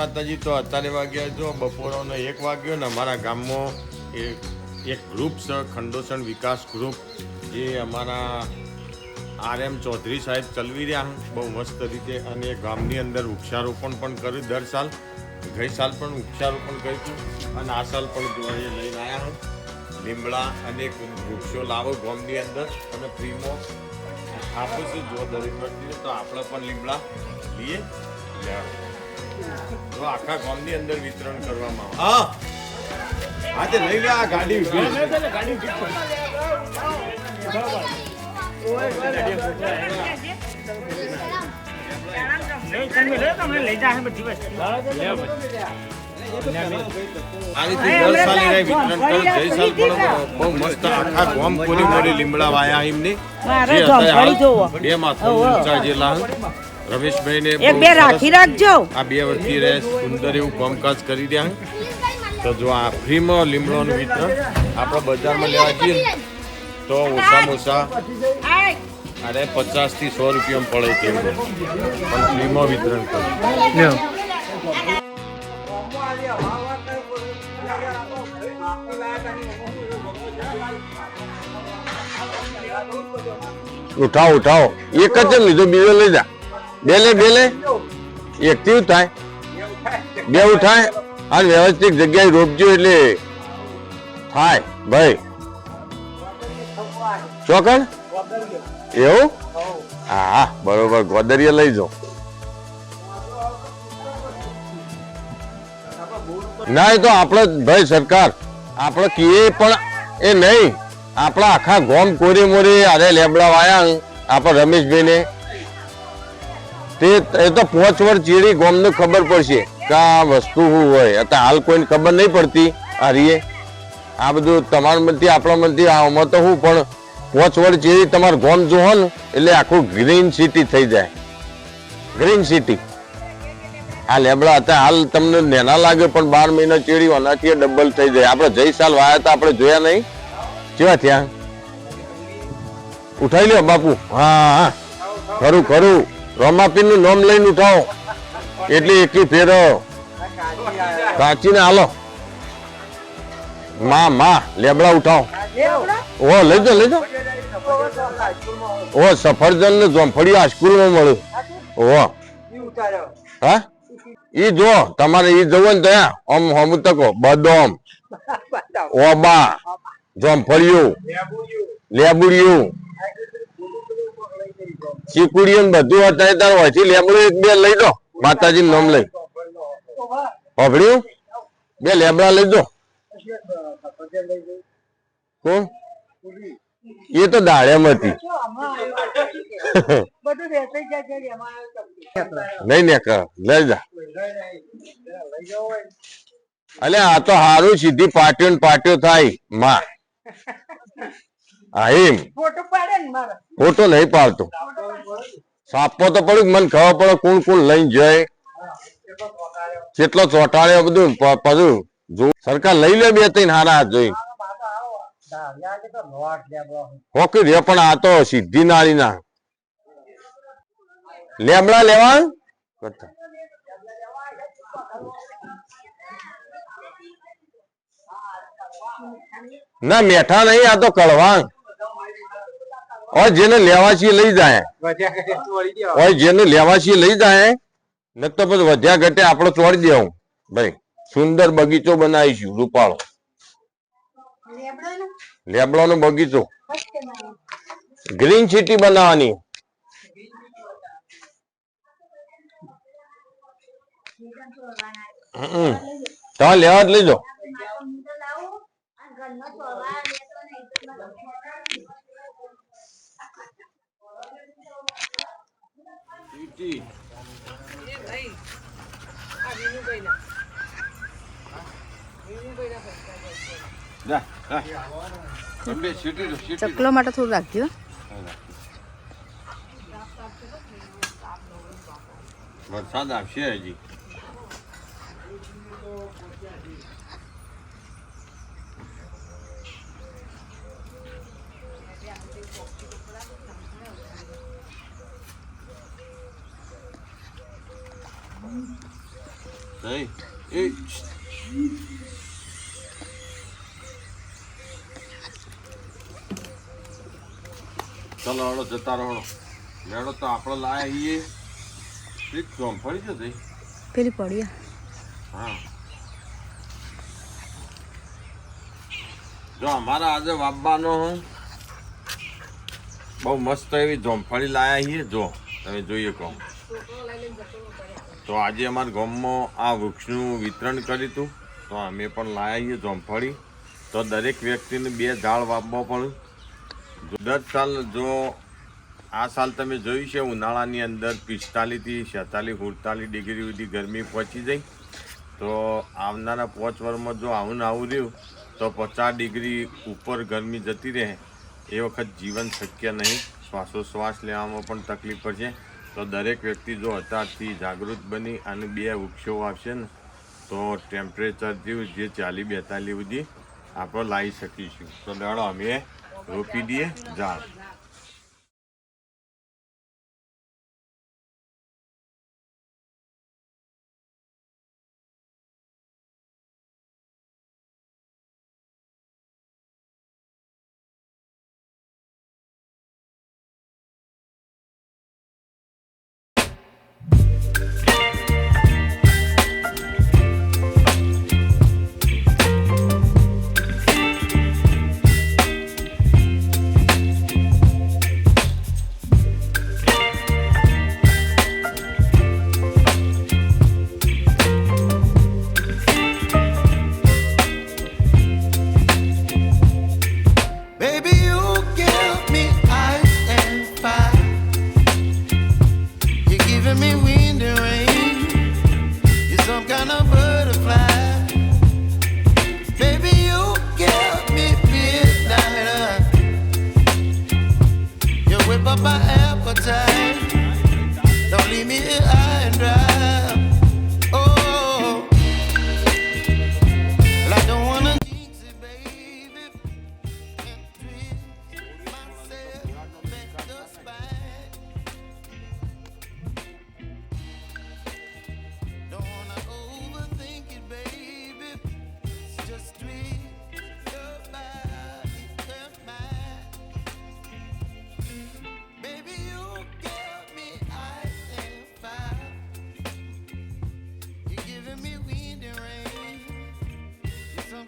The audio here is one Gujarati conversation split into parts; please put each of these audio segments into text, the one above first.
માતાજી, તો અત્યારે વાગ્યા જો, બપોરનો એક વાગ્યો ને અમારા ગામમાં એક એક ગ્રુપ છે, ખંડોસણ વિકાસ ગ્રુપ જે અમારા આર એમ ચૌધરી સાહેબ ચલવી રહ્યા. બહુ મસ્ત રીતે અને ગામની અંદર વૃક્ષારોપણ પણ કર્યું. દર સાલ, ગઈ સાલ પણ વૃક્ષારોપણ કર્યું હતું અને આ સાલ પણ લઈને આવ્યા હું. લીમડા અને વૃક્ષો લાવો ગામની અંદર અને ફ્રીમાં આપું છું. જો દરેક વ્યક્તિને તો આપણે પણ લીમડા લઈએ લે આવો. જો આખા ગામની અંદર વિતરણ કરવામાં હા. હા તે લઈ લે આ ગાડી બહુ મસ્ત આખા ગોમ કોની મળી લીમડા વાયા એમને? મારે જે જોવો. બે માથું ઊંચા ને એક બે રાખી રાખજો. આ બે વર્ષથી રહે સુંદર એવું કામકાજ કરી રહ્યા તો જો આ ફ્રીમાં લીમડોનું વિતરણ આપણે બજારમાં લેવા જઈએ તો ઓછામાં ઓછા અરે પચાસથી સો રૂપિયામાં પડે છે પણ ફ્રીમાં વિતરણ કરે ઉઠાવો ઉઠાવો. એક જ લીધો બીજો લઈ જા. બે લે બે લે એક થી થાય. બે થાય અને વ્યવસ્થિત જગ્યાએ રોપજો એટલે થાય, ભાઈ. ચોકડ એવું? હા, બરોબર. ગોદરીએ લઈ જાઓ. ના, એ તો આપણે, ભાઈ, સરકાર. આપણે કીએ પણ એ નહીં. આપણા આખા ગોમ કોરી મોરી, અરે લેબડા વાયા, આપણે રમેશભાઈ ને તે એ તો પોચ વર્ષ ચીડી ગોમને ખબર પડશે કે વસ્તુ શું હોય. અત્યારે હાલ કોઈને ખબર નહીં પડતી આ રીએ. આ બધું તમારા મનથી, આપણા મનથી આમાં તો શું પણ પોચ વર્ષ જેવી તમારું ગોમ જોવો ને, એટલે આખું ગ્રીન સિટી થઈ જાય. ગ્રીન સિટી આ લેબડા હતા, હાલ તમને નેના લાગે પણ બાર મહિના ચેડી આનાથી ડબલ થઈ જાય. આપણે જઈ સાલ વાયા હતા આપણે જોયા નહીં. કેવા થયા? ઉઠાઈ લ્યો બાપુ. હા હા. ખરું ખરું. રોમાપીનનું નામ લઈને ઉઠાવો એટલે એકી ફેરો કાચીને હાલો. માં માં લેબડા ઉઠાવો. ઓ લઈ જાઓ લઈ જાઓ ઓ સફરજન ને જોમફળી આ સ્કૂલમાં મળ્યું. ઓ. હા? ઈ જો તમારે ઈ જવું ને ત્યાં ઓમ હોમ તકો બદોમ ઓબા જોમફળિયું લેબુડિયું. ચીકુડિયું ને બધું અત્યારે તાર હોય લેબડું એક બે લઈ દો. માતાજી નામ લઈ. હોભળ્યું? બે લેબડા લઈ દો. કોણ? એ તો દાળેમ હતી નહીં ને લઈ જા. અલે આ તો હારું, સીધી પાટ્યો ને પાટ્યો થાય. માં. હા એમ. ફોટો પાડે ને મારા. ફોટો નહીં પાડતો. સાપો તો પડ્યું મને ખબર પડે કોણ કોણ લઈને જાય. કેટલો ચોટાડ્યો બધું બધું. જો સરકાર લઈ લે બે ત્રણ હારા હાથ જોઈ હોકી રે પણ આ તો સીધી નાળી ના લેમડા લેવા? કરતા. ના મેઠા નહીં આ તો કડવા. ઓય જેને લેવા છીએ લઈ જાય. હોય જેને લેવા છીએ લઈ જાય ન તો પછી વધ્યા ઘટે આપણે ચોડી દેવું. ભાઈ સુંદર બગીચો બનાવીશું રૂપાળો. લેબડો નો બગીચો. ગ્રીન સિટી બનાવવાની. તમે લેવા જ લઈ જાઓ. જા, જા. તમે સીટી સીટી ચકલો માટે થોડું રાખજો. વરસાદ આવશે હજી. જય એ ચાલો હળો જતા રહો લેડો તો આપણે લાયા છીએ એક ચોંફળી છે જઈ પેલી પડી હા જો અમારા આજે વાપવાનો હું બહુ મસ્ત એવી જોમફળી લાયા છીએ જો તમે જોઈએ કહો તો આજે અમારા ગામમાં આ વૃક્ષનું વિતરણ કર્યું હતું. તો અમે પણ લાવીએ જોમફળી. તો દરેક વ્યક્તિને બે ઝાડ વાપવા પણ દર સાલ જો આ સાલ તમે જોયું છે, ઉનાળાની અંદર પિસ્તાલીસથી છેતાલીસ, સુડતાલીસ ડિગ્રી સુધી ગરમી પહોંચી જઈ તો આવનારા પાંચ વર્ષમાં જો આવું આવું રહ્યું, તો પચાસ ડિગ્રી ઉપર ગરમી જતી રહે. એ વખત જીવન શક્ય નહીં. શ્વાસોશ્વાસ લેવામાં પણ તકલીફ પડશે. તો દરેક વ્યક્તિ જો અત્યારથી જાગૃત બની અને બે વૃક્ષો આવશે ને, તો ટેમ્પરેચર જેવું જે ચાલી બેતાલીસ સુધી આપણે લાવી શકીશું. તો દાડો અમે રોપી દઈએ, ઝાડ. Appetite. Don't leave me here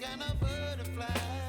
kind of butterfly.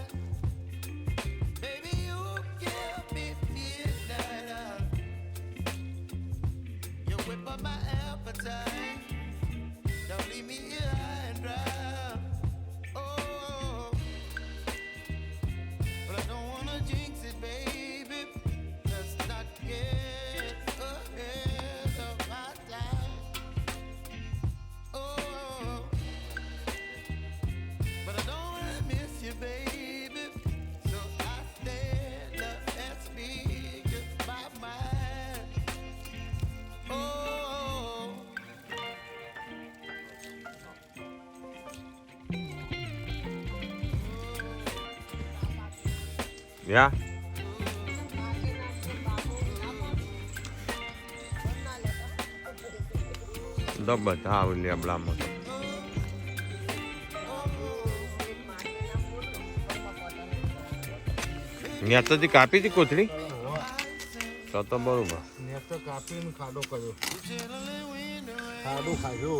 યા તો બધા આવું લેબડામાં તો ત્યાં તો જે કાપી હતી કોથળી તો તો બરોબર મેં તો કાપીને ખાડો કર્યો ખાડો ખાધો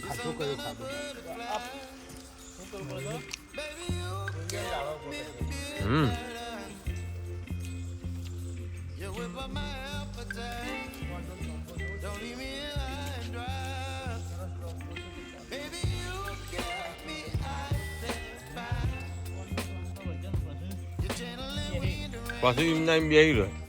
ખાધો કર્યો ખાડો હમ wind around. પાછું એમના